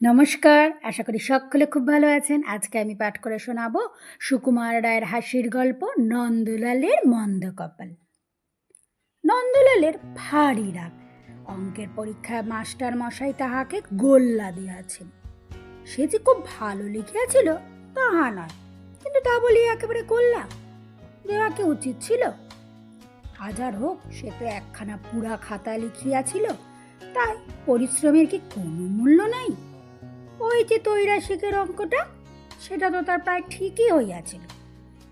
নমস্কার, আশা করি সকলে খুব ভালো আছেন। আজকে আমি পাঠ করে শোনাবো সুকুমার রায়ের হাসির গল্প নন্দলালের মন্দ কপাল। নন্দলালের ভারী রাগ। অঙ্কের পরীক্ষায় মাস্টার মশাই তাহাকে গোল্লা দিয়াছেন। সে যে খুব ভালো লিখিয়াছিল, তাহা নয়, কিন্তু তা বলি একেবারে গোল্লা। দেওয়া কি উচিত ছিল? হাজার হোক, সে তো একখানা পুরা খাতা লিখিয়াছিল, তাই পরিশ্রমের কি কোনো মূল্য নাই? ওই যে তৈরাসিকের অঙ্কটা, সেটা তো তার প্রায় ঠিকই হইয়াছিল।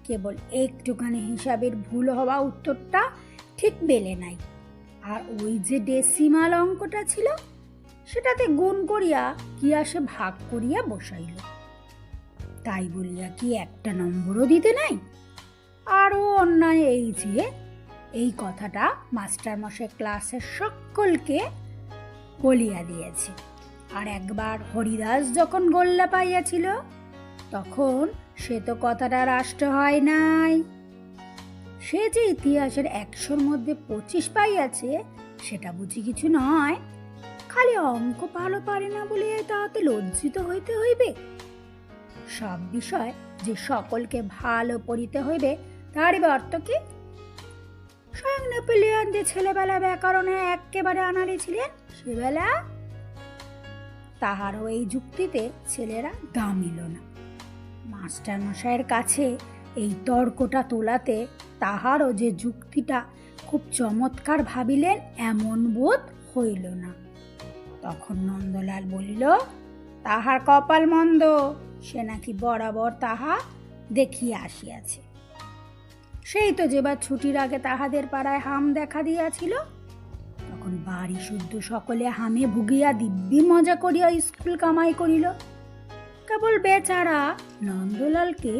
কেবল একটুখানি হিসাবের ভুল হওয়া উত্তরটা ঠিক বেলে নাই। আর ওই যে ডেসিমাল অঙ্কটা ছিল, সেটাতে গুণ করিয়া কি আসে ভাগ করিয়া বসাইল। তাই বলিয়া কি একটা নম্বরও দিতে নাই? আরও অন্যায় এই যে, এই কথাটা মাস্টারমশাই ক্লাসের সকলকে বলিয়া দিয়েছে। আর একবার হরিদাস যখন গোল্লা পাইয়াছিল, তখন সে তো কথাটা রাষ্ট্র হয় নাই। সে যে ইতিহাসের একশোর মধ্যে পঁচিশ পাইয়াছে, সেটা বুঝি কিছু নয়। খালি অঙ্ক ভালো পারে না বলে তাহাতে লজ্জিত হইতে হইবে? সব বিষয় যে সকলকে ভালো পড়িতে হইবে, তারই অর্থ কি? স্বয়ং নেপোলিয়ন যে ছেলেবেলা ব্যাকরণে একেবারে আনাড়ি ছিলেন, সেবেলা তাহারও এই যুক্তিতে ছেলেরা দামিল না। মাস্টার মশাইয়ের কাছে এই তর্কটা তোলাতে তাহারও যে যুক্তিটা খুব চমৎকার ভাবিলেন, এমন বোধ হইল না। তখন নন্দলাল বলিল, তাহার কপাল মন্দ, সে নাকি বরাবর তাহা দেখিয়া আসিয়াছে। সেই তো যেবার ছুটির আগে তাহাদের পাড়ায় হাম দেখা দিয়াছিল তখন বাড়ি শুদ্ধ সকলে হামে ভুগিয়া দিব্যি মজা করিয়া স্কুল কামাই করিল। কেবল বেচারা নন্দলালকে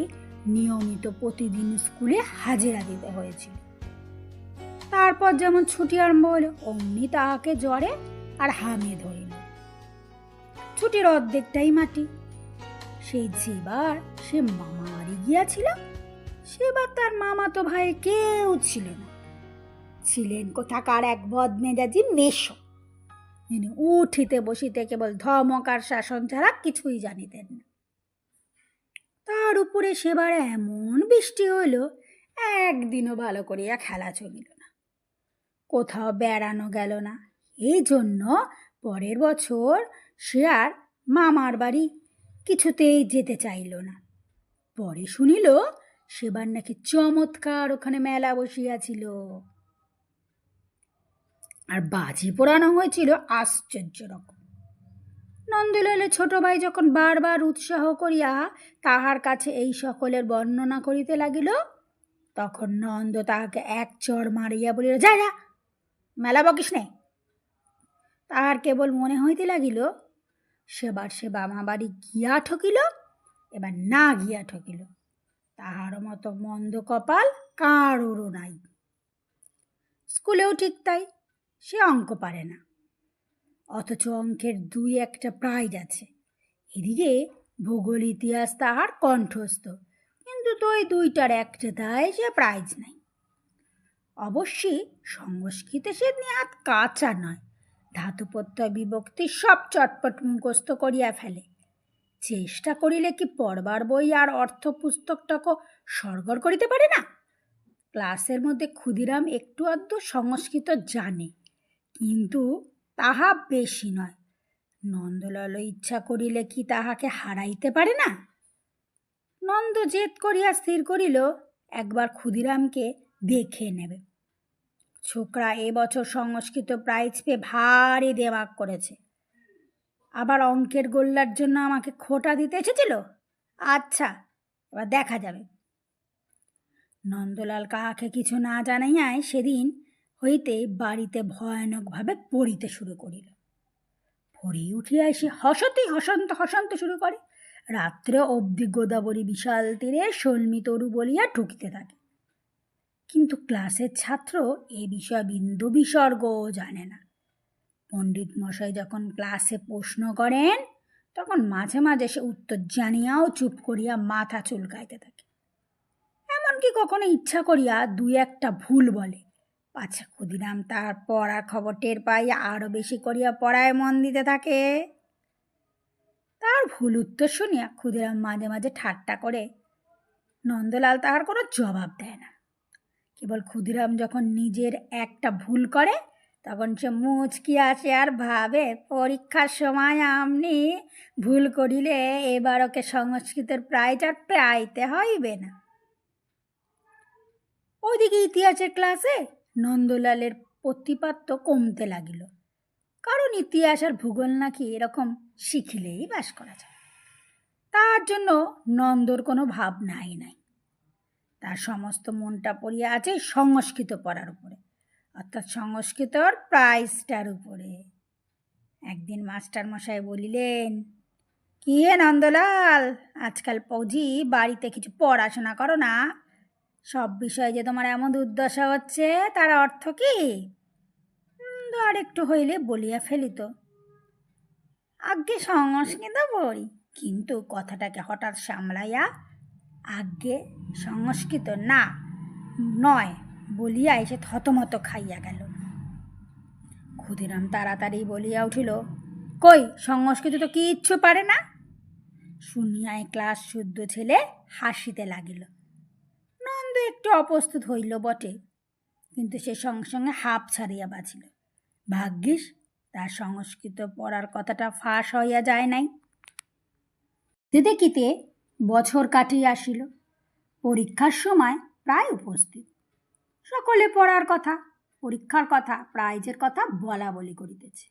নিয়মিত প্রতিদিন স্কুলে হাজিরা দিতে হয়েছিল। তারপর যেমন ছুটি আরম্ভ হলো অমনি তাহাকে জ্বরে আর হামে ধরিল। ছুটির অর্ধেকটাই মাটি। সেই যেবার সে মামা বাড়ি গিয়াছিল, সেবার তার মামা তো ভাই কেউ ছিল না। ছিলেন কোথাকার এক বদমেজাজি মেশো যিনি উঠিতে বসিতে কেবল ধমকার শাসন ছাড়া কিছুই জানিতেন না। তার উপরে সেবার এমন বৃষ্টি হইল, একদিনও ভালো করিয়া খেলা চলিল না। কোথাও বেড়ানো গেল না। এই জন্য পরের বছর সে আর মামার বাড়ি কিছুতেই যেতে চাইল না। পরে শুনিল, সেবার নাকি চমৎকার ওখানে মেলা বসিয়াছিল। আর বাজি পোড়ানো হয়েছিল আশ্চর্য রকম নন্দলালের ছোট ভাই যখন বারবার উৎসাহ করিয়া তাহার কাছে এই সকলের বর্ণনা করিতে লাগিল, তখন নন্দ তাহাকে এক চর মারিয়া বলিল, যা যা, মেলা বকিস নে। তাহার কেবল মনে হইতে লাগিল, সেবার সে বামা বাড়ি গিয়া ঠকিল, এবার না গিয়া ঠকিল। তাহার মতো মন্দ কপাল কারোরও নাই। স্কুলেও ঠিক তাই। সে অঙ্ক পারে না। অথচ অঙ্কের দুই একটা প্রাইজ আছে। এদিকে ভূগোল, ইতিহাস তাহার কণ্ঠস্থ, কিন্তু তো ওই দুইটার একটাতায় সে প্রাইজ নাই অবশ্যই সংস্কৃতে সে নেহাত কাঁচা নয়। ধাতুপত্যয় বিভক্তি সব চটপট মুখস্থ করিয়া ফেলে। চেষ্টা করিলে কি পড়বার বই আর অর্থ পুস্তকটাকে সরগর করিতে পারে না? ক্লাসের মধ্যে ক্ষুদিরাম একটু আধটু সংস্কৃত জানে। কিন্তু তাহা বেশি নয়। নন্দলাল ইচ্ছা করিলে কি তাহাকে হারাইতে পারে না? নন্দ জেদ করিয়া স্থির করিল, একবার ক্ষুদিরামকে দেখে নেবে। ছোকরা এবছর সংস্কৃত প্রাইজ পেয়ে ভারী দেমাক করেছে। আবার অঙ্কের গোল্লার জন্য আমাকে খোটা দিতে এসেছিল? আচ্ছা এবার দেখা যাবে। নন্দলাল কাহাকে কিছু না জানাইয়ায় সেদিন হইতে বাড়িতে ভয়ানকভাবে পড়িতে শুরু করিল। ভরে উঠিয়া এসে হসতে হসন্ত হসন্ত শুরু করে। রাত্রে অবধি গোদাবরী বিশাল তীরে তরু বলিয়া ঠকিতে থাকে। কিন্তু ক্লাসের ছাত্র এ বিষয়ে বিন্দু বিসর্গও জানে না। পণ্ডিত মশাই যখন ক্লাসে প্রশ্ন করেন, তখন মাঝে মাঝে সে উত্তর জানিয়াও চুপ করিয়া মাথা চুলকাইতে থাকে। এমনকি কখনো ইচ্ছা করিয়া দুই একটা ভুল বলে। পাছে ক্ষুদিরাম তার পড়ার খবর টের পাই আরও বেশি করিয়া পড়ায় মন দিতে থাকে। তার ভুল উত্তর শুনিয়া ক্ষুদিরাম মাঝে মাঝে ঠাট্টা করে। নন্দলাল তাহার কোনো জবাব দেয় না। কেবল ক্ষুদিরাম যখন নিজের একটা ভুল করে, তখন সে মুচকি আসে, আর ভাবে, পরীক্ষার সময় আপনি ভুল করিলে এবার ওকে সংস্কৃতের প্রাইজ আর পাইতে হইবে না। ওইদিকে ইতিহাসের ক্লাসে নন্দলালের প্রতিপাত্য কমতে লাগিল। কারণ ইতিহাস আর ভূগোল নাকি এরকম শিখিলেই বাস করা যায়। তার জন্য নন্দর কোনো ভাবনাই নাই নাই। তার সমস্ত মনটা পড়িয়া আছে সংস্কৃত পড়ার উপরে। অর্থাৎ সংস্কৃতর প্রাইজটার উপরে। একদিন মাস্টার মশাই বলিলেন, কি হে নন্দলাল, আজকাল পৌজি বাড়িতে কিছু পড়াশোনা করো না। সব বিষয়ে যে তোমার এমন দুর্দশা হচ্ছে, তার অর্থ কি? আর একটু হইলে বলিয়া ফেলিত। আজ্ঞে সংস্কৃত পড়ি কিন্তু কথাটাকে হঠাৎ সামলাইয়া আজ্ঞে সংস্কৃত না, নয় বলিয়া এসে থতমত খাইয়া গেল। ক্ষুদিরাম তাড়াতাড়ি বলিয়া উঠিল, কই, সংস্কৃত তো কিচ্ছু পারে না? শুনিয়া এই ক্লাস শুদ্ধ ছেলে হাসিতে লাগিল। নন্দ একটু অপ্রস্তুত হইল বটে। কিন্তু সে সঙ্গে সঙ্গে হাঁপ ছাড়িয়া বাঁচিল। ভাগ্যিস, তার সংস্কৃত পড়ার কথাটা ফাঁস হইয়া যায় নাই। দেখিতে বছর কাটিয়া আসিল। পরীক্ষার সময় প্রায় উপস্থিত। সকলে পড়ার কথা, পরীক্ষার কথা, প্রাইজের কথা বলা বলি করিতেছে।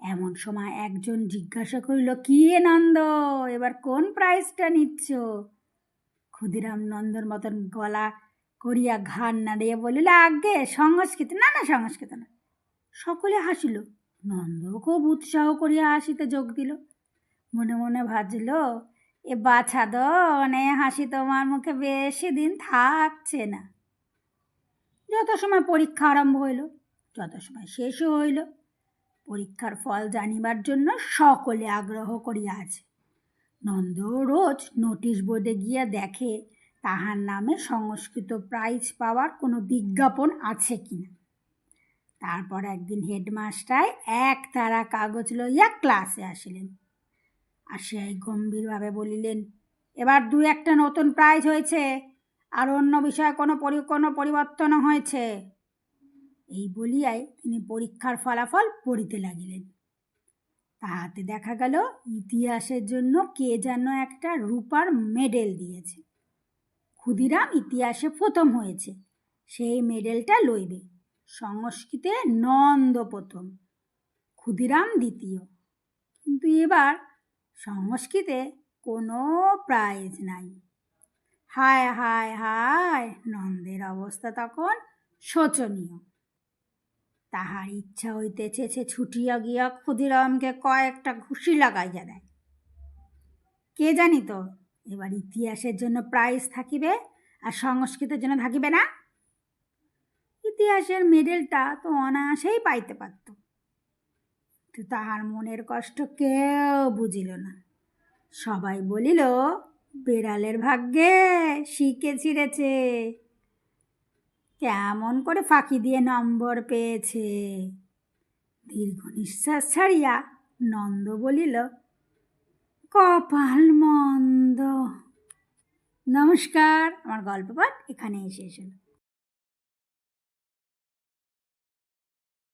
এমন সময় একজন জিজ্ঞাসা করিল, কি হে নন্দ? এবার কোন প্রাইজটা নিচ্ছ? ক্ষুদিরাম নন্দর মতন গলা করিয়া ঘাড় নাড়িয়ে বলিল আগে সংস্কৃত। না না, সংস্কৃত না। সকলে হাসিল। নন্দ খুব উৎসাহ করিয়া হাসিতে যোগ দিল। মনে মনে ভাবছিল, এ বাছা দনে হাসি তোমার মুখে বেশি দিন থাকছে না। যত সময় পরীক্ষা আরম্ভ হইল, যত সময় শেষও হইল, পরীক্ষার ফল জানিবার জন্য সকলে আগ্রহ করিয়া আছে। নন্দ রোজ নোটিশ বোর্ডে গিয়া দেখে তাহার নামে সংস্কৃত প্রাইজ পাওয়ার কোনো বিজ্ঞাপন আছে কিনা। তারপর একদিন হেডমাস্টার এক তারা কাগজ লইয়া ক্লাসে আসিলেন। আসিয়াই গম্ভীরভাবে বলিলেন, এবার দু একটা নতুন প্রাইজ হয়েছে, আর অন্য বিষয়ে কোনো পরি, কোনো পরিবর্তনও হয়েছে। এই বলিয়াই তিনি পরীক্ষার ফলাফল পড়িতে লাগিলেন। তাহাতে দেখা গেল ইতিহাসের জন্য কে যেন একটা রূপার মেডেল দিয়েছে। ক্ষুদিরাম ইতিহাসে প্রথম হয়েছে, সেই মেডেলটা লইবে। সংস্কৃতে নন্দ প্রথম, ক্ষুদিরাম দ্বিতীয়। কিন্তু এবার সংস্কৃতে কোনো প্রাইজ নাই। হায় হায় হায়, নন্দের অবস্থা তখন শোচনীয়। তাহার ইচ্ছা হইতেছে সে ছুটিয়া গিয়া ক্ষুদিরামকে কয়েকটা ঘুষি লাগাইয়া দেয়। কে জানি তো, এবার ইতিহাসের জন্য প্রাইজ থাকিবে আর সংস্কৃতের জন্য থাকিবে না? ইতিহাসের মেডেলটা তো অনায়াসেই পাইতে পারত। কিন্তু তাহার মনের কষ্ট কেউ বুঝিল না। সবাই বলিল, বেড়ালের ভাগ্যে শিখে ছিঁড়েছে। কেমন করে ফাঁকি দিয়ে নম্বর পেয়েছে? দীর্ঘ নিঃশ্বাস ছাড়িয়া নন্দ বলিল, কপাল মন্দ। নমস্কার, আমার গল্প পাঠ এখানে শেষ হলো।